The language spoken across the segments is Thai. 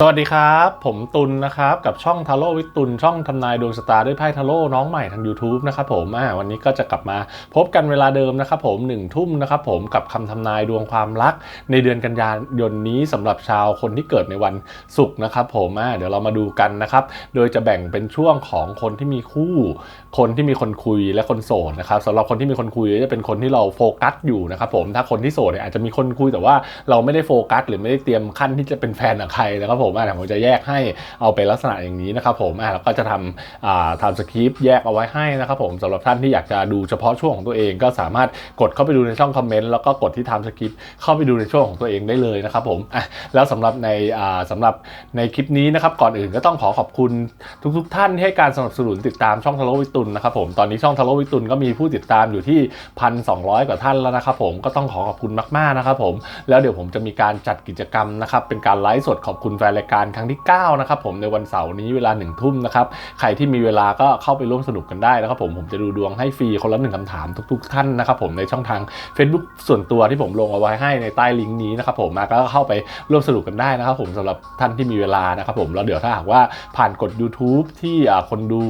สวัสดีครับ ผมตุลนะครับ กับช่องทาโร่วิตุลช่องทำนายดวงชะตาด้วยไพ่ทาโร่น้องใหม่ทาง YouTube นะครับผมวันนี้ก็จะกลับมาพบกันเวลาเดิมนะครับผมหนึ่งทุ่มนะครับผมกับคำทำนายดวงความรัก ในเดือนกันยายนนี้สำหรับชาวคนที่เกิดในวันศุกร์นะครับผมเดี๋ยวเรามาดูกันนะครับ โดยจะแบ่งเป็นช่วงของคนที่มีคู่ คนที่มีคนคุยและคนโสดนะครับสำหรับคนที่มีคนคุยจะเป็นคนที่เราโฟกัสอยู่นะครับผมถ้าคนที่โสดเนี่ยอาจจะมีคนคุยแต่ว่าเราไม่ได้โฟกัส หรือไม่ได้เตรียมขั้นที่จะเป็นแฟนกับใครนะครับผมอะผมจะแยกให้เอาเป็นลักษณะอย่างนี้นะครับผมอะแล้วก็จะทำอ่าทำสคริปต์แยกเอาไว้ให้นะครับผมสำหรับท่านที่อยากจะดูเฉพาะช่วงของตัวเองก็สามารถกดเข้าไปดูในช่องคอมเมนต์แล้วก็กดที่ทำสคริปต์เข้าไปดูในช่วงของตัวเองได้เลยนะครับผมอะแล้วสำหรับในอ่าสำหรับในคลิปนี้นะครับก่อนอื่นก็ต้องขอขอบคุณทุกๆท่านที่ให้การสนับสนุนติดตามช่องทะโลวิตุลนะครับผมตอนนี้ช่องทะโลวิตุลก็มีผู้ติดตามอยู่ที่1,200กว่าท่านแล้วนะครับผมก็ต้องขอขอบคุณมากๆนะครับผมแล้วเดี๋ยวผมจะมีการจัดกิจกรรมนะครับเป็นการไลฟ์สดขอบคุณแฟนรายการครั้งที่ 9 นะครับผมในวันเสาร์นี้เวลา1ทุ่มนะครับ ใครที่มีเวลาก็เข้าไปร่วมสนุกกันได้นะครับผมผมจะดูดวงให้ฟรีคนละหนึ่งคำถามทุก ๆ ท่านนะครับผมในช่องทาง Facebook ส่วนตัวที่ผมลงเอาไว้ให้ในใต้ลิงก์นี้นะครับผมมาก็เข้าไปร่วมสนุกกันได้นะครับผมสำหรับท่านที่มีเวลานะครับผมแล้วเดี๋ยวถ้าหากว่าผ่านกด YouTube ที่อ่าคนดู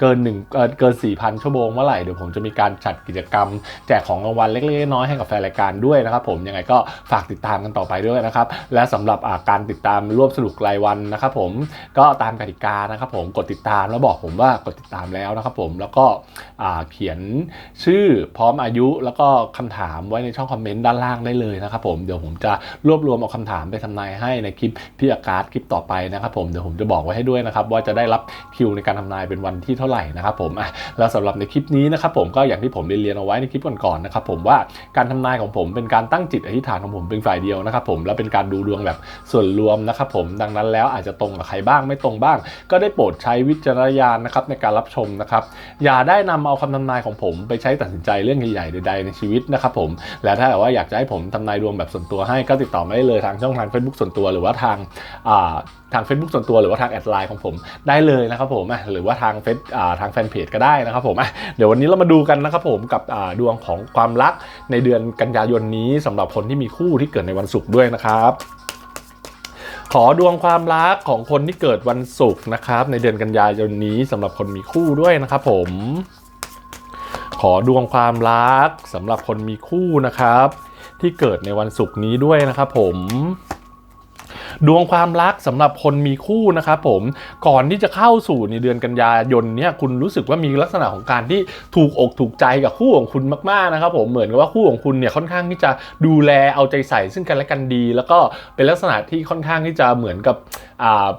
เกินหนึ่งเกิน 4,000 ชั่วโมงเมื่อไหร่เดี๋ยวผมจะมีการจัดกิจกรรม แจกของรางวัลเล็กๆน้อยๆให้กับแฟนรายการด้วยนะครับผมยังไงก็ฝากติดตามกันต่อไปด้วยนะครับและสำหรับการติดตามร่วมสนุกรายวันนะครับผมก็ตามกติกานะครับผมกดติดตามแล้วบอกผมว่ากดติดตามแล้วนะครับผมแล้วก็เขียนชื่อพร้อมอายุแล้วก็คำถามไว้ในช่องคอมเมนต์ด้านล่างได้เลยนะครับผมเดี๋ยวผมจะรวบรวมเอาคำถามไปทำนายให้ในคลิปพี่อากาศคลิปต่อไปนะครับผมเดี๋ยวผมจะบอกไว้ให้ด้วยนะครับว่าจะได้รับคิวในการทำนายเป็นวันที่เท่าไหร่นะครับผมอะแล้วสำหรับในคลิปนี้นะครับผมก็อย่างที่ผมเรียนเอาไว้ในคลิปก่อนๆนะครับผมว่าการทำนายของผมเป็นการตั้งจิตอธิษฐานของผมเป็นฝ่ายเดียวนะครับผมและเป็นการดูดวงแบบส่วนรวมนะครับผมดดังนั้นแล้วอาจจะตรงกับใครบ้างไม่ตรงบ้าง ก็ได้โปรดใช้วิจารณญาณนะครับในการรับชมนะครับ อย่าได้นำเอาคำทำนายของผม ไปใช้ตัดสินใจเรื่องใหญ่ๆใดๆในชีวิตนะครับผมและถ้าหากว่าอยากจะให้ผมทำนายดวงแบบส่วนตัวให้ก็ติดต่อมาได้เลยทางช่องทาง Facebook ส่วนตัวหรือว่าทางทาง Facebook ส่วนตัวหรือว่าทางแอดไลน์ของผมได้เลยนะครับผมหรือว่าทางเฟซทางแฟนเพจก็ได้นะครับผมเดี๋ยววันนี้เรามาดูกันนะครับผมกับดวงของความรักในเดือนกันยายนนี้สำหรับคนที่มีคู่ที่เกิดในวันศุกร์ด้วยนะครับ ขอดวงความรักของคนที่เกิดวันศุกร์นะครับ ในเดือนกันยายนนี้สำหรับคนมีคู่ด้วยนะครับผม ขอดวงความรักสำหรับคนมีคู่นะครับ ที่เกิดในวันศุกร์นี้ด้วยนะครับผม ดวงความรักสำหรับคนมีคู่นะครับผมก่อนที่จะเข้าสู่ในเดือนกันยายนเนี่ยคุณรู้สึกว่ามีลักษณะของการที่ถูกอกถูกใจกับคู่ของคุณมากๆนะครับผมเหมือนกับว่าคู่ของคุณเนี่ยค่อนข้างที่จะดูแลเอาใจใส่ซึ่งกันและกันดี แล้วก็เป็นลักษณะที่ค่อนข้างที่จะเหมือนกับ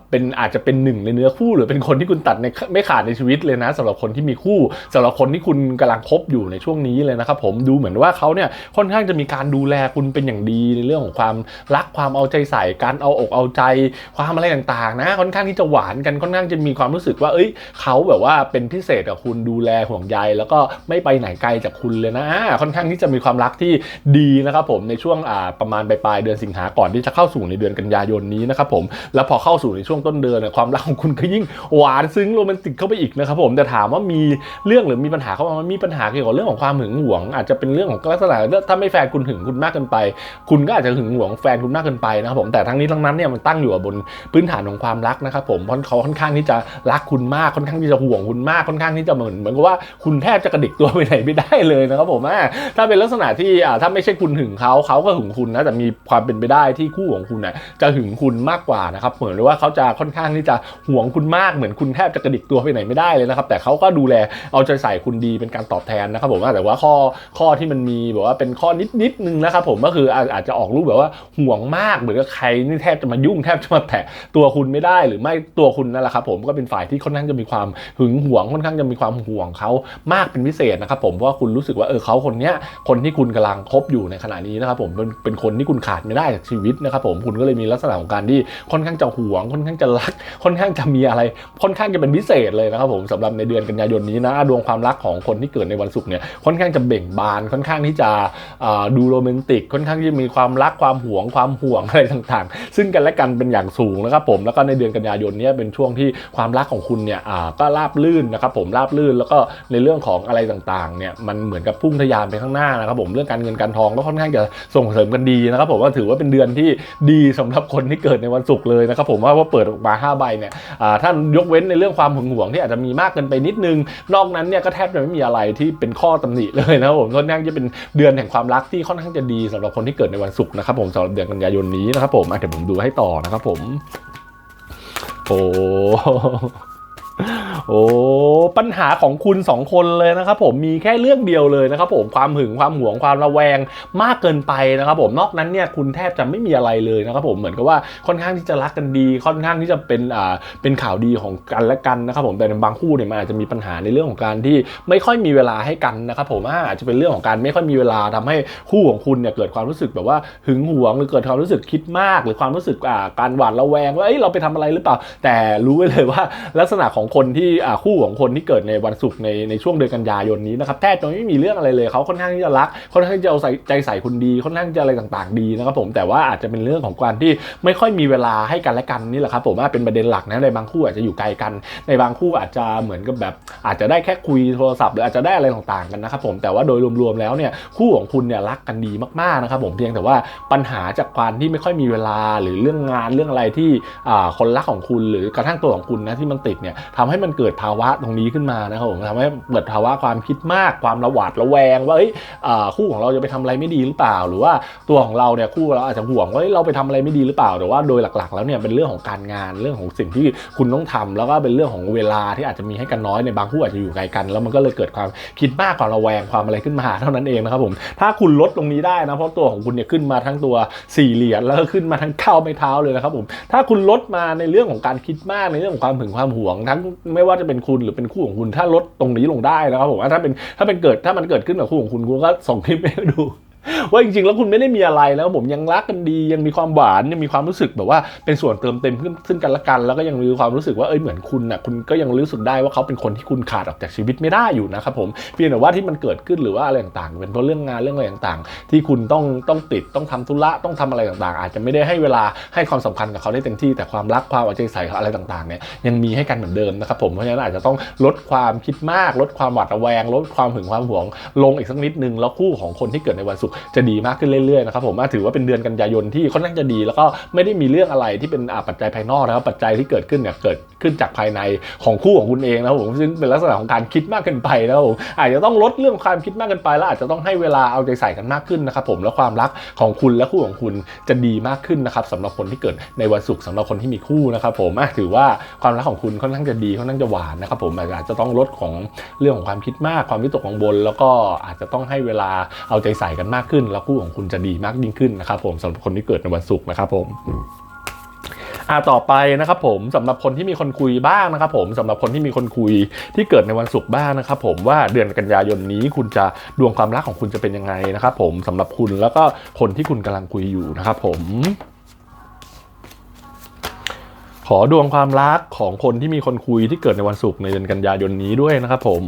เป็นอาจจะเป็นหนึ่งในเนื้อคู่ หรือเป็นคนที่คุณตัดในไม่ขาดในชีวิตเลยนะสำหรับคนที่มีคู่สำหรับคนที่คุณกำลังคบอยู่ในช่วงนี้เลยนะครับผมดูเหมือนว่าเขาเนี่ยค่อนข้างจะมีการดูแลคุณเป็นอย่างดีในเรื่องของความรักความเอาใจใส่การเอาอกเอาใจ ความอะไรต่างๆ นะ ค่อนข้างที่จะหวานกันค่อนข้างจะมีความรู้สึกว่า เอ้ยเขาแบบว่าเป็นพิเศษกับคุณดูแลห่วงใยแล้วก็ไม่ไปไหนไกลจากคุณเลยนะ ค่อนข้างที่จะมีความรักที่ดีนะครับผมในช่วงประมาณปลายเดือนสิงหาก่อนที่จะเข้าสู่ในเดือนกันยายนนี้นะครับผมแล้วพอเข้าสู่ในช่วงต้นเดือนเนี่ยความรักของคุณก็ยิ่งหวานซึ้งโรแมนติกเข้าไปอีกนะครับผมแต่ถามว่ามีเรื่องหรือมีปัญหาเข้ามามันมีปัญหาเกี่ยวกับเรื่องของความหึงหวง อาจจะเป็นเรื่องของลักษณะถ้าไม่แฟนคุณหึงคุณมากเกินไป คุณก็อาจจะหึงหวงแฟนคุณมากเกินไปนะครับผมแต่ทั้งนี้ทั้งนั้นเนี่ยมันตั้งอยู่บนพื้นฐานของความรักนะครับผมเพราะเขาค่อนข้างที่จะรักคุณมากค่อนข้างที่จะห่วงคุณมากค่อนข้างที่จะเหมือนเหมือนกับว่าคุณแทบจะกระดิกตัวไปไหนไม่ได้เลยนะครับผมถ้าเป็นลักษณะที่ถ้าไม่ใช่คุณหึงเขาเขาก็หึงคุณนะแต่มีความเป็นไปได้ที่คู่ของคุณน่ะจะหึงคุณมากกว่านะครับเหมือนือนว่าเขาจะค่อนข้างที่จะห่วงคุณมากเหมือนคุณแทบจะกระดิกตัวไปไหนไม่ได้เลยนะครับแต่เขาก็ดูแลเอาใจใส่คุณดีเป็นการตอบแทนนะครับผมแต่ว่าข้อข้อที่มันมีแบบว่าเป็นข้อนิดนิดนึงนะครับผมก็คืออาจจะออกรูปแบบว่าห่วงมากเหมือนกับใครนี่แทบจะมายุ่งแทบจะมาแตะตัวคุณไม่ได้หรือไม่ตัวคุณนั่นแหละครับผมก็เป็นฝ่ายที่ค่อนข้างจะมีความหึงหวงค่อนข้างจะมีความห่วงเขามากเป็นพิเศษนะครับผมเพราะว่าคุณรู้สึกว่าเออเขาคนเนี้ยคนที่คุณกำลังคบอยู่ในขณะนี้นะครับผมเป็นเป็นคนที่คุณขาดไม่ได้จากชีวิตนะครับผมคุณก็เลยมีลักษณะของการที่ค่อนข้างจะห่วงค่อนข้างจะรัก ค่อนข้างจะมีอะไร ค่อนข้างจะเป็นพิเศษเลยนะครับผมสำหรับในเดือนกันยายนนี้นะดวงความรักของคนที่เกิดในวันศุกร์เนี่ยค่อนข้างจะเบ่งบานค่อนข้างที่จะดูโรแมนติก ค่อนข้างที่จะมีความรักความห่วงความห่วงอะไรต่างๆ ซึ่งกันและกันเป็นอย่างสูงนะครับผมแล้วก็ในเดือนกันยายนนี้เป็นช่วงที่ความรักของคุณเนี่ยก็ราบลื่นนะครับผมราบลื่นแล้วก็ในเรื่องของอะไรต่างๆเนี่ยมันเหมือนกับพุ่งทะยานไปข้างหน้านะครับผมเรื่องการเงินการทองก็ค่อนข้างจะส่งเสริมกันดีนะครับผมว่าถือว่าเป็นเดือนที่ดีสำหรับคนที่เกิดในวันศุกร์เลยนะครับผมผมว่าพอเปิดออกมา5ใบเนี่ยอ่าท่านยกเว้นในเรื่องความหึงหวงที่อาจจะมีมากเกินไปนิดนึง นอกนั้นเนี่ยก็แทบจะไม่มีอะไรที่เป็นข้อตำหนิเลยนะครับผมค่อนข้างจะเป็นเดือนแห่งความรักที่ค่อนข้างจะดีสำหรับคนที่เกิดในวันศุกร์นะครับผมสำหรับเดือนกันยายนนี้นะครับผมเดี๋ยวผมดูให้ต่อนะครับผมโอ้ โอ้ปัญหาของคุณสองคนเลยนะครับผมมีแค่เรื่องเดียวเลยนะครับผมความหึงความหวงความระแวงมากเกินไปนะครับผมนอกนั้นเนี่ยคุณแทบจะไม่มีอะไรเลยนะครับผมเหมือนกับว่าค่อนข้างที่จะรักกันดี ค่อนข้างที่จะเป็นอ่าเป็นข่าวดีของกันและกันนะครับผมแต่ในบางคู่เนี่ยมันอาจจะมีปัญหาในเรื่องของการที่ไม่ค่อยมีเวลาให้กันนะครับผมอาจจะเป็นเรื่องของการไม่ค่อยมีเวลาทำให้คู่ของคุณเนี่ยเกิดความรู้สึกแบบว่าหึงหวงหรือเกิดความรู้สึกคิดมาก หรือความรู้สึกอ่าการหวาดระแวงว่าเอ้ยเราไปทำอะไรหรือเปล่า แต่รู้ไว้เลยว่าลักษณะของคนที่อ่าคู่ของคนที่เกิดในวันศุกร์ในในช่วงเดือนกันยายนนี้นะครับแทบจะไม่มีเรื่องอะไรเลยเขาค่อนข้างที่จะรักค่อนข้างจะเอาใส่ใจใส่คุณดีค่อนข้างจะอะไรต่างๆ ดีนะครับผมแต่ว่าอาจจะเป็นเรื่องของการที่ไม่ค่อยมีเวลาให้กันและกันนี่แหละครับผมว่าเป็นประเด็นหลักนะในบางคู่อาจจะอยู่ไกลกัน ในบางคู่อาจจะเหมือนกับแบบ อาจจะได้แค่คุยโทรศัพท์หรืออาจจะได้อะไรต่างๆกันนะครับผมแต่ว่าโดยรวมๆแล้วเนี่ยคู่ของคุณเนี่ยรักกันดีมากๆนะครับผมเพียงแต่ว่าปัญหาจากความที่ไม่ค่อยมีเวลาหรือเรื่องงานเรื่องอะไรที่อ่าคนรักของคุณ หรือกระทั่งตัวของคุณนะที่มันติดเนี่ยทำให้มันเกิดิดภาวะตรงนี้ขึ้นมานะครับผมทำให้เกิดภาวะความคิดมากความระหวาดระแวง ว่าเอ้ยคู่ของเราจะไปทำอะไรไม่ดีหรือเปล่า หรือว่าตัวของเราเนี่ยคู่เราอาจจะห่วงว่าเราไปทำอะไรไม่ดีหรือเปล่าแต่ว่าโดยหลักๆ แล้วเนี่ยเป็นเรื่องของการงานเรื่องของสิ่งที่คุณต้องทำแล้วก็เป็นเรื่องของเวลาที่อาจจะมีให้กันน้อยในบางคู่อาจจะอยู่ไกลกัน แล้วมันก็เลยเกิดความคิดมากความระแวงความอะไรขึ้นมาเท่านั้นเองนะครับผมถ้าคุณลดตรงนี้ได้นะเพราะตัวของคุณเนี่ยขึ้นมาทั้งตัวสี่เหรียญแล้วก็ขึ้นมาทั้งเท้าไม่เท้าเลยนะครับผมถ้าคุณลดมาในเรื่องของการคิดมากในเรื่องของความหึงความหวง ทั้งไม่ว่าจะเป็นคุณหรือเป็นคู่ของคุณถ้าลดตรงนี้ลงได้นะครับผมถ้าเป็นถ้าเป็นเกิดถ้ามันเกิดขึ้นกับคู่ของคุณคุณก็ส่งคลิปให้ดู ว่าจริงๆ แล้วคุณไม่ได้มีอะไรแล้วผมยังรักกันดียังมีความหวานยังมีความรู้สึกแบบว่าเป็นส่วนเติมเต็มขึ้นซึ่งกันและกัน แล้วก็ยังมีความรู้สึกว่าเอ้ยเหมือนคุณน่ะคุณก็ยังรู้สึกได้ว่าเขาเป็นคนที่คุณขาดออกจากชีวิตไม่ได้อยู่นะครับผมเพียงแต่ว่าที่มันเกิดขึ้นหรือว่าอะไรต่างๆ เป็นเพราะเรื่องงานเรื่องอะไรต่างๆ ที่คุณต้องต้องติดต้องทำธุระต้องทำอะไรต่างๆ อาจจะไม่ได้ให้เวลาให้ความสำคัญกับเขาได้เต็มที่แต่ความรักความเอาใจใส่อะไรต่างๆเนี่ยยังมีให้กันเหมือนเดิมนะครับผมเพราะฉะนั้นอาจจะต้องลดความคิดมาก ลดความหวาดระแวง ลดความหึงความหวง ลงอีกสักนิดนึงแล้วคู่ของคนที่เกิดในวันศุกร์จะดีมากขึ้นเรื่อยๆนะครับผมถือว่าเป็นเดือนกันยายนที่ค่อนข้างจะดี แล้วก็ไม่ได้มีเรื่องอะไรที่เป็นอ่าปัจจัยภายนอกนะครับปัจจัยที่เกิดขึ้นเนี่ยเกิดขึ้นจากภายในของคู่ของคุณเองนะครับผมซึ่งเป็นลักษณะของการคิดมากเกินไปนะครับผมอาจจะต้องลดเรื่องความคิดมากเกินไป แล้วอาจจะต้องให้เวลาเอาใจใส่กันมากขึ้นนะครับผมแล้วความรักของคุณและคู่ของคุณจะดีมากขึ้นนะครับสำหรับคนที่เกิดในวันศุกร์สำหรับคนที่มีคู่นะครับผมถือว่าความรักของคุณค่อนข้างจะดีค่อนข้างจะหวานนะครับผมอาจจะต้องลดของเรื่องของความคิดมากความวิตกกังวลแล้วก็อาจจะต้องให้เวลาเอาใจใส่กันมากขึ้น แล้วคู่ของคุณจะดีมากยิ่งขึ้นนะครับผมสำหรับคนที่เกิดในวันศุกร์นะครับผมอ่าต่อไปนะครับผมสำหรับคนที่มีคนคุยบ้างนะครับผมสำหรับคนที่มีคนคุยที่เกิดในวันศุกร์บ้างนะครับผมว่าเดือนกันยายนนี้คุณจะดวงความรักของคุณจะเป็นยังไงนะครับผมสำหรับคุณแล้วก็คนที่คุณกำลังคุยอยู่นะครับผม ขอดวงความรักของคนที่มีคนคุยที่เกิดในวันศุกร์ในเดือนกันยายนนี้ด้วยนะครับผม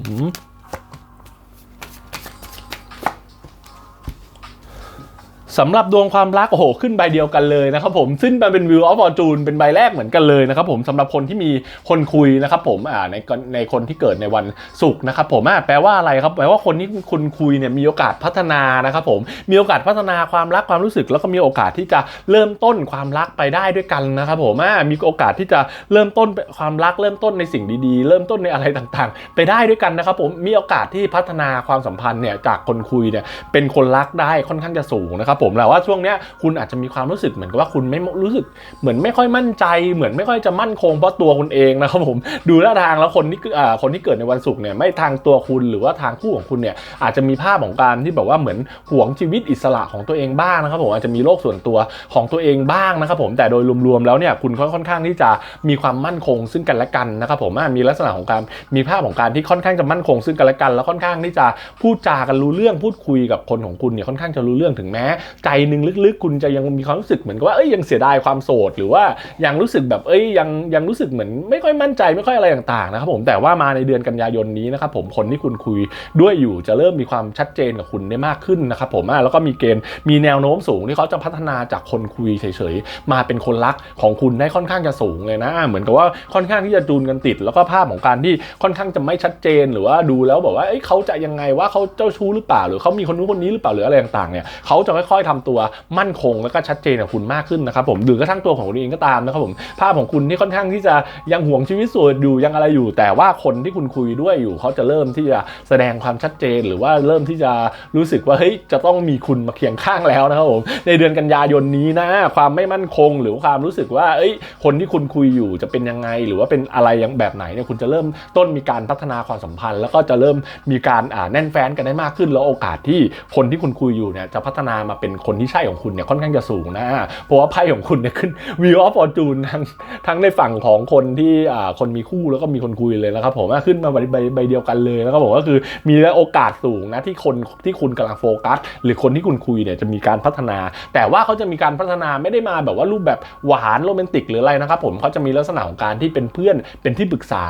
สำหรับดวงความรักโอ้โหขึ้นใบเดียวกันเลยนะครับผมซึ่งมันเป็นวิวออฟฟอร์จูนเป็นใบแรกเหมือนกันเลยนะครับผมสำหรับคนที่มีคนคุยนะครับผมอ่าในในคนที่เกิดในวันศุกร์นะครับผมอ่าแปลว่าอะไรครับแปลว่าคนที่คุณคุยเนี่ยมีโอกาสพัฒนานะครับผมมีโอกาสพัฒนาความรักความรู้สึก แล้วก็มีโอกาสที่จะเริ่มต้นความรักไปได้ด้วยกันนะครับผมอ่ามีโอกาสที่จะเริ่มต้นความรักเริ่มต้นในสิ่งดีๆ เริ่มต้นในอะไรต่างๆ ไปได้ด้วยกันนะครับผมมีโอกาสที่พัฒนาความสัมพันธ์เนี่ยจากคนคุยเนี่ยเป็นคนรักได้ค่อนข้างจะสูงนะครับผมมแต่ว่าช่วงเนี้ยคุณอาจจะมีความรู้สึกเหมือนกับว่าคุณไม่รู้สึกเหมือนไม่ค่อยมั่นใจ เหมือนไม่ค่อยจะมั่นคงเพราะตัวคุณเองนะครับผมดูท่าทางแล้วคนที่อ่าคนที่เกิดในวันศุกร์เนี่ยไม่ทางตัวคุณหรือว่าทางคู่ของคุณเนี่ยอาจจะมีภาพของการที่แบบว่าเหมือนหวงชีวิตอิสระของตัวเองบ้างนะครับผมอาจจะมีโลกส่วนตัวของตัวเองบ้างนะครับผมแต่โดยรวมๆแล้วเนี่ยคุณค่อนข้างที่จะมีความมั่นคงซึ่งกันและกันนะครับผมมีลักษณะของการมีภาพของการที่ค่อนข้างจะมั่นคงซึ่งกันและกัน แล้วค่อนข้างที่จะพูดจากันรู้เรื่องพูดคุยกับคนของคุณเนี่ยค่อนข้างจะรู้เรื่องถึงแม้ใจหนึ่งลึกๆ คุณจะยังมีความรู้สึกเหมือนกับว่าเอ้ยยังเสียดายความโสด หรือว่ายังรู้สึกแบบเอ้ยยังยังรู้สึกเหมือนไม่ค่อยมั่นใจไม่ค่อยอะไรต่างๆนะครับผมแต่ว่ามาในเดือนกันยายนนี้นะครับผมคนที่คุณคุยด้วยอยู่จะเริ่มมีความชัดเจนกับคุณได้มากขึ้นนะครับผมอะแล้วก็มีเกณฑ์มีแนวโน้มสูงที่เขาจะพัฒนาจากคนคุยเฉยๆมาเป็นคนรักของคุณได้ค่อนข้างจะสูงเลยนะอะเหมือนกับว่าค่อนข้างที่จะจูนกันติด แล้วก็ภาพของการที่ค่อนข้างจะไม่ชัดเจน หรือว่าดูแล้วแบบว่าเอ้ยเขาจะยังไงว่าเขาเจ้าชู้หรือเปล่า หรือเขามีคนนู้นคนนี้หรือเปล่าหรืออะไรต่างๆเนี่ยเขาจะค่อยๆทำตัวมั่นคงแล้วก็ชัดเจนกับคุณมากขึ้นนะครับผมหรือกระทั่งตัวของคุณเองก็ตามนะครับผมภาพของคุณที่ค่อนข้างที่จะยังห่วงชีวิตส่วนอยู่ยังอะไรอยู่ แต่ว่าคนที่คุณคุยด้วยอยู่เขาจะเริ่มที่จะแสดงความชัดเจน หรือว่าเริ่มที่จะรู้สึกว่าเฮ้ยจะต้องมีคุณมาเคียงข้างแล้วนะครับผมในเดือนกันยายนนี้นะความไม่มั่นคง หรือความรู้สึกว่าเอ้ยคนที่คุณคุยอยู่จะเป็นยังไง หรือว่าเป็นอะไรอย่างแบบไหนเนี่ยคุณจะเริ่มต้นมีการพัฒนาความสัมพันธ์ แล้วก็จะเริ่มมีการแน่นแฟนกันได้มากขึ้น แล้วโอกาสที่คนที่คุณคุยอยู่เนี่ยจะพัฒนามาเป็นคนที่ใช่ของคุณเนี่ยค่อนข้างจะสูงนะ เพราะว่าไพ่ของคุณเนี่ยขึ้น Wheel of Fortune ทั้งทั้งในฝั่งของคนที่อ่าคนมีคู่แล้วก็มีคนคุยเลยนะครับผมขึ้นมาใบใบใบเดียวกันเลยนะครับผมก็คือมีโอกาสสูงนะที่คนที่คุณกำลังโฟกัส หรือคนที่คุณคุยเนี่ยจะมีการพัฒนา แต่ว่าเขาจะมีการพัฒนาไม่ได้มาแบบว่ารูปแบบหวานโรแมนติกหรืออะไรนะครับผมเขาจะมีลักษณะของการที่เป็นเพื่อนเป็นที่ปรึกษา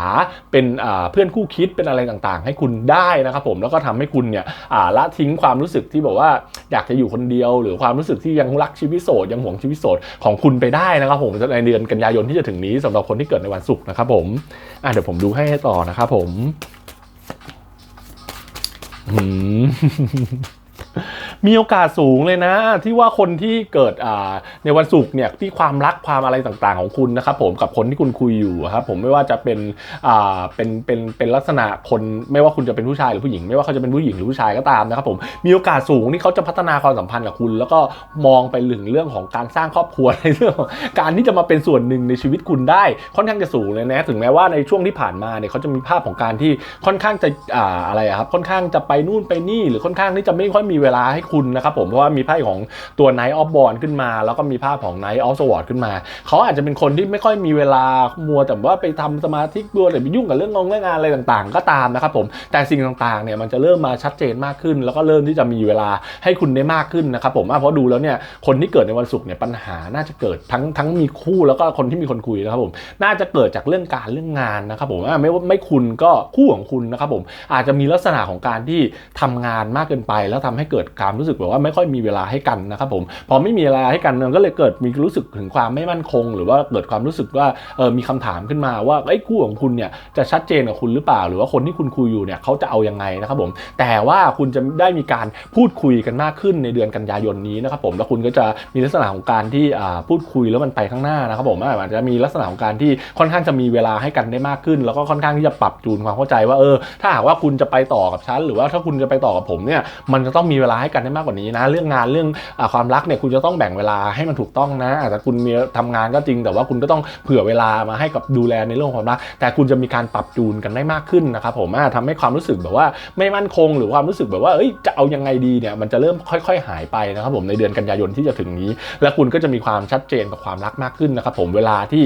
เป็นอ่าเพื่อนคู่คิดเป็นอะไรต่างๆ ให้คุณได้นะครับผมแล้วก็ทำให้คุณเนี่ยอ่าละทิ้งความรู้สึกที่แบบว่าอยากจะอยู่คนเดียวหรือความรู้สึกที่ยังรักชีวิตโสดยังหวงชีวิตโสดของคุณไปได้นะครับผมในเดือนกันยายนที่จะถึงนี้สำหรับคนที่เกิดในวันศุกร์นะครับผมอะเดี๋ยวผมดูให้ต่อนะครับผม อืม มีโอกาสสูงเลยนะ ที่ว่าคนที่เกิดในวันศุกร์เนี่ยที่ความรักความอะไรต่างๆของคุณนะครับผมกับคนที่คุณคุยอยู่ครับผมไม่ว่าจะเป็นเป็นเป็นเป็นลักษณะคนไม่ว่าคุณจะเป็นผู้ชายหรือผู้หญิง ไม่ว่าเขาจะเป็นผู้หญิงหรือผู้ชายก็ตามนะครับผมมีโอกาสสูงที่เขาจะพัฒนาความสัมพันธ์กับคุณ แล้วก็มองไปถึงเรื่องของการสร้างครอบครัวในเรื่องของการที่จะมาเป็นส่วนหนึ่งในชีวิตคุณได้ค่อนข้างจะสูงเลยนะถึงแม้ว่าในช่วงที่ผ่านมาเนี่ยเขาจะมีภาพของการที่ค่อนข้างจะอะไรครับค่อนข้างจะไปนู่นไปนี่หรือค่อนข้างที่จะไม่ค่อยมีเวลาให้คุณนะครับผมเพราะว่ามีไพ่ของตัว Knight of b o r n ขึ้นมา แล้วก็มีภาพของ Knight of Sword ขึ้นมา เขาอาจจะเป็นคนที่ไม่ค่อยมีเวลามัวแต่ว่าไปทำสมาธิมัวแต่ไปยุ่งกับเรื่องงงเรื่องงานอะไรต่างๆ ก็ตามนะครับผมแต่สิ่งต่างๆเนี่ยมันจะเริ่มมาชัดเจนมากขึ้น แล้วก็เริ่มที่จะมีเวลาให้คุณได้มากขึ้นนะครับผมเพราะดูแล้วเนี่ยคนที่เกิดในวันศุกร์เนี่ยปัญหาน่าจะเกิดทั้งทั้งมีคู่แล้วก็คนที่มีคนคุยนะครับผมน่าจะเกิดจากเรื่องการเรื่องงานนะครับผมอ่ไม่ว่าไม่คุณก็คู่ของคุณนะครับผมอาจจะมีลักษณะของการที่ทำงานมากเกินไปแล้วทำให้เกิดิดความรู้สึกแบบว่าไม่ค่อยมีเวลาให้กันนะครับผมพอไม่มีเวลาให้กันมันก็เลยเกิดมีรู้สึกถึงความไม่มั่นคง หรือว่าเกิดความรู้สึกว่าเออมีคำถามขึ้นมาว่าไอ้คู่ของคุณเนี่ยจะชัดเจนกับคุณหรือเปล่า หรือว่าคนที่คุณคุยอยู่เนี่ยเขาจะเอายังไงนะครับผมแต่ว่าคุณจะได้มีการพูดคุยกันมากขึ้นในเดือนกันยายนนี้นะครับผมแล้วคุณก็จะมีลักษณะของการที่พูดคุยแล้วมันไปข้างหน้านะครับผมอาจจะมีลักษณะของการที่ค่อนข้างจะมีเวลาให้กันได้มากขึ้น แล้วก็ค่อนข้างที่จะปรับจูนความเข้าใจว่าเออถ้าหากว่าคุณจะไปต่อกับฉันหรือว่าถ้าคุณจะไปต่อกับผมเนี่ยมันจะต้องมีเวลาให้กันได้มากกว่านี้นะ เรื่องงานเรื่องอความรักเนี่ยคุณจะต้องแบ่งเวลาให้มันถูกต้องนะ อาจจะคุณมีทำงานก็จริง แต่ว่าคุณก็ต้องเผื่อเวลามาให้กับดูแลในเรื่องความรัก แต่คุณจะมีการปรับจูนกันได้มากขึ้นนะครับผมอ่าทำให้ความรู้สึกแบบว่าไม่มั่นคง หรือความรู้สึกแบบว่าเอ้ยจะเอายังไงดีเนี่ยมันจะเริ่มค่อย ๆ หายไปนะครับผมในเดือนกันยายนที่จะถึงนี้ และคุณก็จะมีความชัดเจนกับความรักมากขึ้นนะครับผมเวลาที่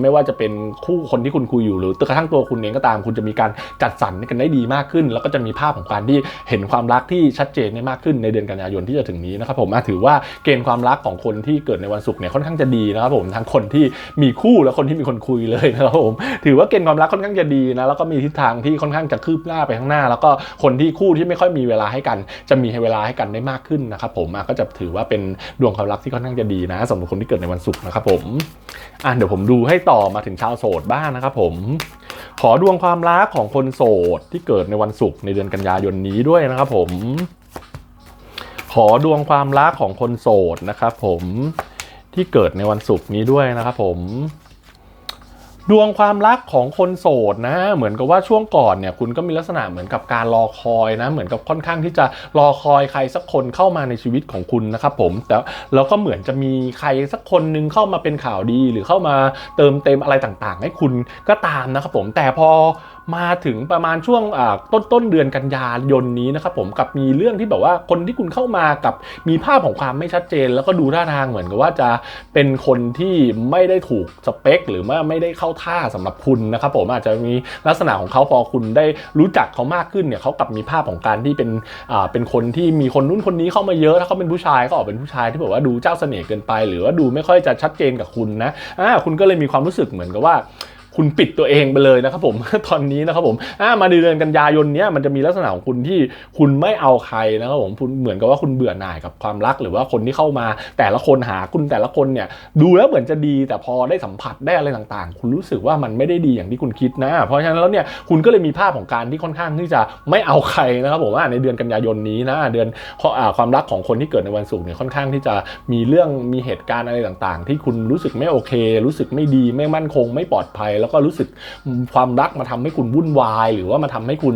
ไม่ว่าจะเป็นคู่คนที่คุณคุยอยู่หรือกระทั่งตัวคุณเองก็ตาม คุณจะมีการจัดสรรกันได้ดีมากขึ้น แล้วก็จะมีภาพของการที่เห็นความรักที่ชัดเจนได้มากขึ้นในเดือนกันยายนที่จะถึงนี้นะครับผมถือว่าเกณฑ์ความรักของคนที่เกิดในวันศุกร์เนี่ยค่อนข้างจะดีนะครับผมทั้งคนที่มีคู่และคนที่มีคนคุยเลยนะครับผมถือว่าเกณฑ์ความรักค่อนข้างจะดีนะแล้วก็มีทิศทางที่ค่อนข้างจะคืบหน้าไปข้างหน้า แล้วก็คนที่คู่ที่ไม่ค่อยมีเวลาให้กัน จะมีเวลาให้กันได้มากขึ้นนะครับผมก็จะถือว่าเป็นดวงความรักที่ค่อนข้างจะดีนะสำหรับคนที่เกิดในวันศุกร์นะครับผมอะเดี๋ยวผมดูให้ต่อมาถึงชาวโสดบ้างนะครับผมขอดวงความรักของคนโสดที่เกิดในวันศุกร์ในเดือนกันยายนนี้ด้วยนะครับผม ขอดวงความรักของคนโสดนะครับผมที่เกิดในวันศุกร์นี้ด้วยนะครับผม ดวงความรักของคนโสดนะ เหมือนกับว่าช่วงก่อนเนี่ย คุณก็มีลักษณะเหมือนกับการรอคอยนะ เหมือนกับค่อนข้างที่จะรอคอยใครสักคนเข้ามาในชีวิตของคุณนะครับผมแต่แล้วก็เหมือนจะมีใครสักคนหนึงเข้ามาเป็นข่าวดีหรือเข้ามาเติมเต็มอะไรต่างๆ ให้คุณก็ตามนะครับผมแต่พอ มาถึงประมาณช่วงต้นต้นเดือนกันยายนนี้นะครับผมกับมีเรื่องที่แบบว่าคนที่คุณเข้ามากับมีภาพของความไม่ชัดเจน แล้วก็ดูท่าทางเหมือนกับว่าจะเป็นคนที่ไม่ได้ถูกสเปค หรือว่าไม่ได้เข้าท่าสำหรับคุณนะครับผมอาจจะมีลักษณะของเขาพอคุณได้รู้จักเขามากขึ้นเนี่ยเขากับมีภาพของการที่เป็นอ่าเป็นคนที่มีคนนู้นคนนี้เข้ามาเยอะถ้าเขาเป็นผู้ชายก็ออกเป็นผู้ชายที่แบบว่าดูเจ้าเสน่ห์เกินไป หรือว่าดูไม่ค่อยจะชัดเจนกับคุณนะอ่าคุณก็เลยมีความรู้สึกเหมือนกับว่า คุณปิดตัวเองไปเลยนะครับผมตอนนี้นะครับผมอ่ามาเดือนกันยายนเนี้ยมันจะมีลักษณะของคุณที่คุณไม่เอาใครนะครับผมคุณเหมือนกับว่าคุณเบื่อหน่ายกับความรัก หรือว่าคนที่เข้ามาแต่ละคนหาคุณแต่ละคนเนี่ยดูแล้วเหมือนจะดี แต่พอได้สัมผัสได้อะไรต่างๆ คุณรู้สึกว่ามันไม่ได้ดีอย่างที่คุณคิดนะ เพราะฉะนั้นแล้วเนี่ยคุณก็เลยมีภาพของการที่ค่อนข้างที่จะไม่เอาใครนะครับผมว่าในเดือนกันยายนนี้นะเดือนความรักของคนที่เกิดในวันศุกร์เนี่ยค่อนข้างที่จะมีเรื่องมีเหตุการณ์อะไรต่างๆ ที่คุณรู้สึกไม่โอเค รู้สึกไม่ดีไม่มั่นคง ไม่ปลอดภัยแล้วก็รู้สึกความรักมาทำให้คุณวุ่นวาย หรือว่ามาทำให้คุณ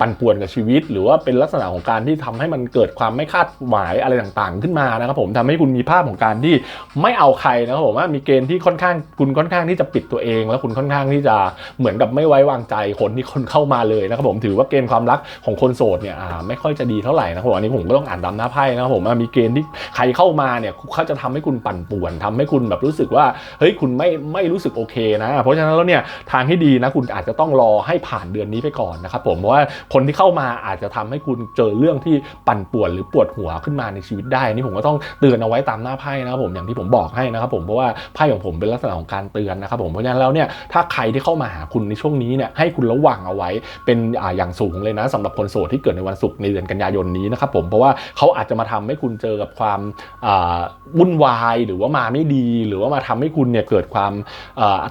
ปั่นป่วนกับชีวิต หรือว่าเป็นลักษณะของการที่ทำให้มันเกิดความไม่คาดหมายอะไรต่างๆ ขึ้นมานะครับผมทำให้คุณมีภาพของการที่ไม่เอาใครนะครับผมว่ามีเกณฑ์ที่ค่อนข้างคุณค่อนข้างที่จะปิดตัวเอง แล้วคุณค่อนข้างที่จะเหมือนกับไม่ไว้วางใจคนที่คนเข้ามาเลยนะครับผมถือว่าเกณฑ์ความรักของคนโสดเนี่ยไม่ค่อยจะดีเท่าไหร่นะครับผมอันนี้ผมก็ต้องอ่านดำหน้าไพ่นะครับผมมีเกณฑ์ที่ใครเข้ามาเนี่ยเขาจะทำให้คุณปั่นป่วนทำให้คุณแบบรู้สึกว่าเฮ้ยคุณไม่ไม่รู้สึกโอเคนะ เพราะฉะนั้นแล้วเนี่ยทางที่ดีนะคุณอาจจะต้องรอให้ผ่านเดือนนี้ไปก่อนนะครับผมเพราะว่าคนที่เข้ามาอาจจะทำให้คุณเจอเรื่องที่ปั่นป่วนหรือปวดหัวขึ้นมาในชีวิตได้นี่ผมก็ต้องเตือนเอาไว้ตามหน้าไพ่นะครับผมอย่างที่ผมบอกให้นะครับผมเพราะว่าไพ่ของผมเป็นลักษณะของการเตือนนะครับผมเพราะฉะนั้นแล้วเนี่ยถ้าใครที่เข้ามาหาคุณในช่วงนี้เนี่ยให้คุณระวังเอาไว้เป็นอย่างสูงเลยนะสำหรับคนโสดที่เกิดในวันศุกร์ในเดือนกันยายนนี้นะครับผมเพราะว่าเขาอาจจะมาทำให้คุณเจอกับความวุ่นวายหรือว่ามาไม่ดี หรือว่ามาทำให้คุณเนี่ยเกิดความ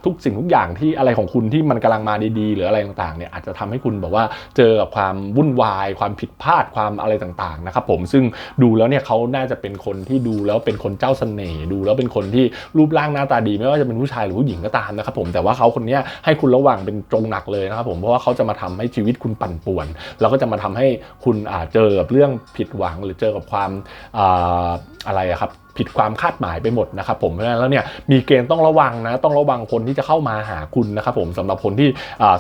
ทุกสิ่งทุกอย่างที่อะไรของคุณที่มันกำลังมาดีๆ หรืออะไรต่างๆเนี่ยอาจจะทำให้คุณแบบว่าเจอกับความวุ่นวาย ความผิดพลาดความอะไรต่างๆนะครับผมซึ่งดูแล้วเนี่ยเขาน่าจะเป็นคนที่ดูแล้วเป็นคนเจ้าเสน่ห์ดูแล้วเป็นคนที่รูปร่างหน้าตาดี ไม่ว่าจะเป็นผู้ชายหรือผู้หญิงก็ตามนะครับผมแต่ว่าเขาคนนี้ให้คุณระวังเป็นตรงหนักเลยนะครับผมเพราะว่าเขาจะมาทำให้ชีวิตคุณปั่นป่วน แล้วก็จะมาทำให้คุณอ่าเจอกับเรื่องผิดหวังหรือเจอกับความอ่าอะไรครับ ผิดความคาดหมายไปหมดนะครับผมเพราะฉะนั้นแล้วเนี่ยมีเกณฑ์ต้องระวังนะต้องระวังคนที่จะเข้ามาหาคุณนะครับผมสำหรับคนที่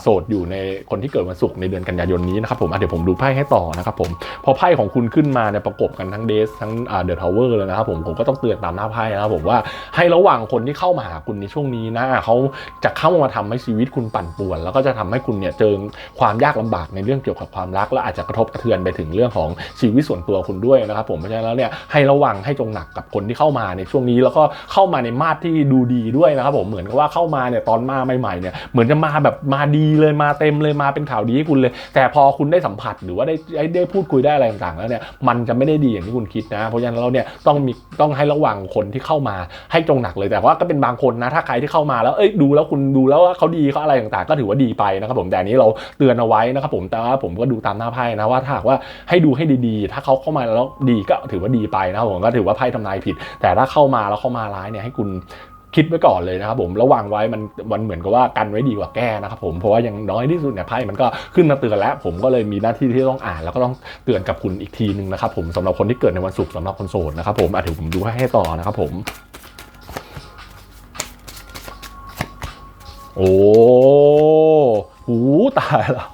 โสดอยู่ในคนที่เกิดวันศุกร์ในเดือนกันยายนนี้นะครับผมเดี๋ยวผมดูไพ่ให้ต่อนะครับผมพอไพ่ของคุณขึ้นมาเนี่ยประกบกันทั้งเดสทั้งเดอะทาวเวอร์เลยนะครับผมผมก็ต้องเตือนตามหน้าไพ่นะครับผมว่าให้ระวังคนที่เข้ามาหาคุณในช่วงนี้นะเขาจะเข้ามาทำให้ชีวิตคุณปั่นป่วน แล้วก็จะทำให้คุณเนี่ยเจอความยากลำบากในเรื่องเกี่ยวกับความรัก และอาจจะกระทบกระเทือนไปถึงเรื่องของชีวิตส่วนตัวคุณด้วยนะครับผมเพราะฉะนั้นแล้วเนี่ยให้ระวังให้จงหนักกับคนที่เข้ามาในช่วงนี้แล้วก็เข้ามาในมาตรที่ดูดีด้วยนะครับผมเหมือนกับว่าเข้ามาเนี่ยตอนมาใหม่ๆเนี่ยเหมือนจะมาแบบมาดีเลยมาเต็มเลยมาเป็นข่าวดีให้คุณเลย แต่พอคุณได้สัมผัสหรือว่าได้ได้ไดพูดคุยได้อะไรต่างๆแล้วเนี่ยมันจะไม่ได้ดีอย่างที่คุณคิดนะ เพราะฉะนั้นเราเนี่ยต้องมีต้องให้ระวังคนที่เข้ามาให้จงหนักเลยแต่ว่าก็เป็นบางคนนะถ้าใครที่เข้ามาแล้วเอ้ยดูแล้วคุณดูแล้วว่าเขาดีเขาอะไรต่างๆ ก็ถือว่าดีไปนะครับผมแต่นี้เราเตือนเอาไว้นะครับผมแต่ว่าผมก็ดูตามหน้าไพ่นะว่าถ้าหากว่าให้ดูให้ดีๆ ถ้าเขาเข้ามาแล้วดีก็ถือว่าดีไปนะผมก็ถือว่าไพ่ทำนายผด แต่ถ้าเข้ามาแล้วเข้ามาร้ายเนี่ยให้คุณคิดไว้ก่อนเลยนะครับผมระวังไว้มันมันเหมือนกับว่ากันไว้ดีกว่าแก้นะครับผมเพราะว่าย่างน้อยที่สุดเนี่ยไพ่มันก็ขึ้นมาเตือนแล้ว ผมก็เลยมีหน้าที่ที่ต้องอ่าน แล้วก็ต้องเตือนกับคุณอีกทีหนึ่งนะครับผมสำหรับคนที่เกิดในวันศุกร์สำหรับคนโสดนะครับผมอะถือผมดูให้ต่อนะครับผม โอ้หูตายแล้ว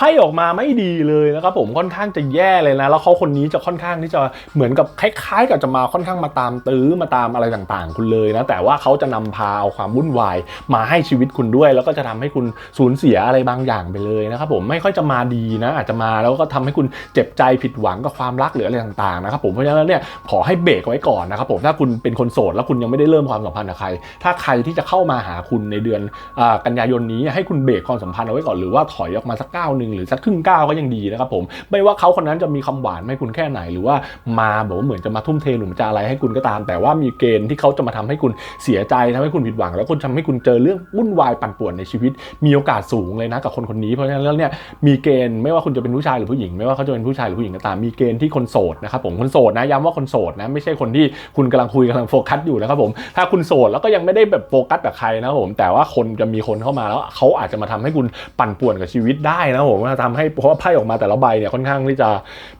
ไพ่ออกมาไม่ดีเลยนะครับผมค่อนข้างจะแย่เลยนะ แล้วเขาคนนี้จะค่อนข้างที่จะเหมือนกับคล้ายๆ กับจะมาค่อนข้างมาตามตื้อมาตามอะไรต่างๆ คุณเลยนะ แต่ว่าเขาจะนำพาเอาความวุ่นวาย มาให้ชีวิตคุณด้วย แล้วก็จะทำให้คุณสูญเสียอะไรบางอย่างไปเลยนะครับผมไม่ค่อยจะมาดีนะ อาจจะมาแล้วก็ทำให้คุณเจ็บใจผิดหวังกับความรักหรืออะไรต่างๆนะครับผมเพราะฉะนั้นเนี่ยขอให้เบรกไว้ก่อนนะครับผมถ้าคุณเป็นคนโสดแล้วคุณยังไม่ได้เริ่มความสัมพันธ์กับใคร ถ้าใครที่จะเข้ามาหาคุณในเดือนอกันยายนนี้ให้คุณเบรกความสัมพันธ์เอาไว้ก่อนหรือว่าถอยออกมาสักก้าวหนึ่งหรือสักครึ่งก้าวก็ยังดีนะครับผมไม่ว่าเขาคนนั้นจะมีคำหวานให้คุณแค่ไหน หรือว่ามาแบบว่าเหมือนจะมาทุ่มเทหรือจะอะไรให้คุณก็ตาม แต่ว่ามีเกณฑ์ที่เขาจะมาทำให้คุณเสียใจทำให้คุณผิดหวัง แล้วคุณทำให้คุณเจอเรื่องวุ่นวายปั่นป่วนในชีวิต มีโอกาสสูงเลยนะกับคนคนนี้เพราะฉะนั้นแล้วเนี่ยมีเกณฑ์ไม่ว่าคุณจะเป็นผู้ชายหรือผู้หญิง ไม่ว่าเขาจะเป็นผู้ชายหรือผู้หญิงก็ตามมีเกณฑ์ที่คนโสดนะครับผมคนโสดนะย้ำว่าคนโสดนะไม่ใช่คนที่คุณกำลังคุยกำลังโฟกัสอยู่นะครับผมถ้าคุณโสดแล้วก็ยังไม่ได้แบบโฟกัสกับใครนะผมแต่ว่าคนจะมีคนเข้ามาแล้วเขาอาจจะมาทำให้คุณปั่นป่วนกับชีวิตได้นะครับผมทำให้เพราะว่าไพ่ออกมาแต่ละใบเนี่ยค่อนข้างที่จะ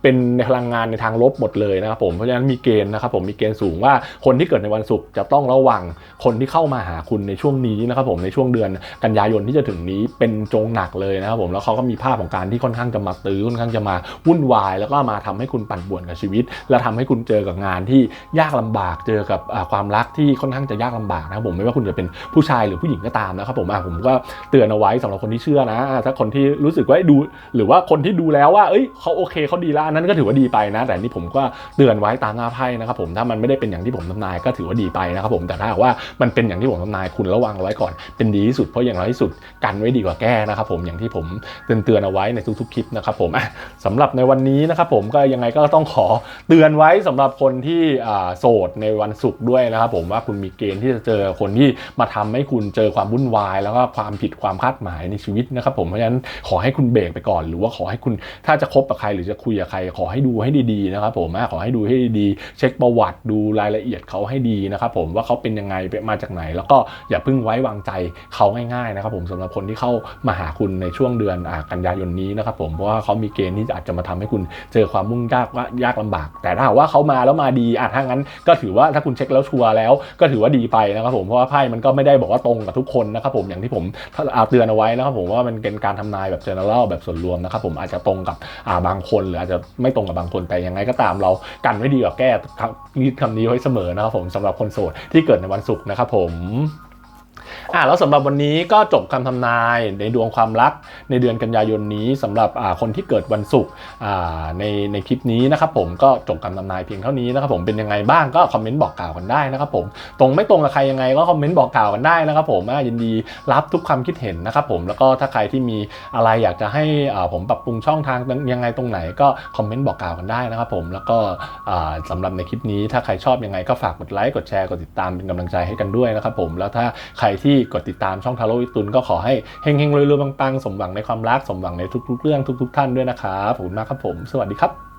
เป็นในพลังงานในทางลบหมดเลยนะครับผมเพราะฉะนั้นมีเกณฑ์นะครับผมมีเกณฑ์สูงว่าคนที่เกิดในวันศุกร์จะต้องระวังคนที่เข้ามาหาคุณในช่วงนี้นะครับผมในช่วงเดือนกันยายนที่จะถึงนี้เป็นจงหนักเลยนะครับผมแล้วเขาก็มีภาพของการที่ค่อนข้างจะมาตื้อค่อนข้างจะมาวุ่นวาย แล้วก็มาทำให้คุณปั่นป่วนกับชีวิต และทำให้คุณเจอกับงานที่ยากลำบากเจอกับความรักที่ค่อนข้างจะยากลำบากนะครับผมไม่ว่าคุณจะเป็นผู้ชายหรือผู้หญิงก็ตามนะครับผมผมก็เตือนเอาไว้สำหรับคนที่เชื่อนะถ้าคนที่รู้สึกว่าดู หรือว่าคนที่ดูแล้วว่า เอ้ยเขาโอเคเขาดีแล้วอันนั้นก็ถือว่าดีไปนะ แต่นี่ผมก็เตือนไว้ตามหน้าไพ่นะครับผมถ้ามันไม่ได้เป็นอย่างที่ผมทำนายก็ถือว่าดีไปนะครับผมแต่ถ้าว่ามันเป็นอย่างที่ผมทำนายคุณระวังเอาไว้ก่อน เป็นดีที่สุดเพราะอย่างน้อยที่สุดกันไว้ดีกว่าแก้นะครับผมอย่างที่ผมเตือนเตือนเอาไว้ในทุกๆคลิปนะครับผมสำหรับในวันนี้นะครับผมก็ยังไงก็ต้องขอเตือนไว้สำหรับคนที่โสดในวันศุกร์ด้วยนะครับผมว่าคุณมีเกณฑ์ที่จะเจอคนที่มาทำให้คุณเจอความวุ่นวาย แล้วก็ความผิดความคาดหมายในชีวิตนะครับผมเพราะฉะนั้นขอให้คุณเบรกไปก่อน หรือว่าขอให้คุณถ้าจะคบกับใครหรือจะคุยกับใคร ขอให้ดูให้ดีๆนะครับผมอะขอให้ดูให้ดีๆเช็คประวัติดูรายละเอียดเขาให้ดีนะครับผมว่าเขาเป็นยังไงมาจากไหน แล้วก็อย่าเพิ่งไว้วางใจเขาง่ายๆนะครับผมสำหรับคนที่เข้ามาหาคุณในช่วงเดือนอกันยายนนี้นะครับผมเพราะว่าเขามีเกณฑ์ที่อาจจะมาทำให้คุณเจอความมุ่งยากว่ายากลำบาก แต่ถ้าว่าเขามาแล้วมาดีอะถ้างั้นก็ถือว่าถ้าคุณเช็คแล้วชัวร์แล้วก็ถือว่าดีไปนะครับผมเพราะว่าไพ่มันก็ไม่ได้บอกว่าตรงกับทุกคนนะครับผมอย่างที่ผมเตือนเอาไว้นะครับผมว่ามันเป็นการทำนายแบบ general แบบส่วนรวมนะครับผมอาจจะตรงกับาบางคนหรืออาจจะไม่ตรงกับบางคนแต่ยังไงก็ตามเรากันไว้ดีกว่าแก้ครับนี่คำนี้ไว้เสมอนะครับผมสำหรับคนโสดที่เกิดในวันศุกร์นะครับผม อ่าแล้วสำหรับวันนี้ก็จบคำทำนายในดวงความรักในเดือนกันยายนนี้สำหรับอ่าคนที่เกิดวันศุกร์อ่าในในคลิปนี้นะครับผมก็จบคำทำนายเพียงเท่านี้นะครับผมเป็นยังไงบ้างก็คอมเมนต์บอกกล่าวกันได้นะครับผมตรงไม่ตรงกับใครยังไงก็คอมเมนต์บอกกล่าวกันได้นะครับผมอ่ายินดีรับทุกความคิดเห็นนะครับผมแล้วก็ถ้าใครที่มีอะไรอยากจะให้อ่าผมปรับปรุงช่องทางยังไงตรงไหนก็คอมเมนต์บอกกล่าวกันได้นะครับผมแล้วก็อ่าสำหรับในคลิปนี้ถ้าใครชอบยังไงก็ฝากกดไลค์กดแชร์กดติดตามเป็นกำลังใจให้กันด้วยนะครับผมแล้วถ้าใครที่กดติดตามช่องทาโร่วิตุนก็ขอให้เฮงๆรวยๆปังๆสมหวังในความรักสมหวังในทุกๆ เรื่องทุก ๆ ท่านด้วยนะครับขอบคุณมากครับผม สวัสดีครับ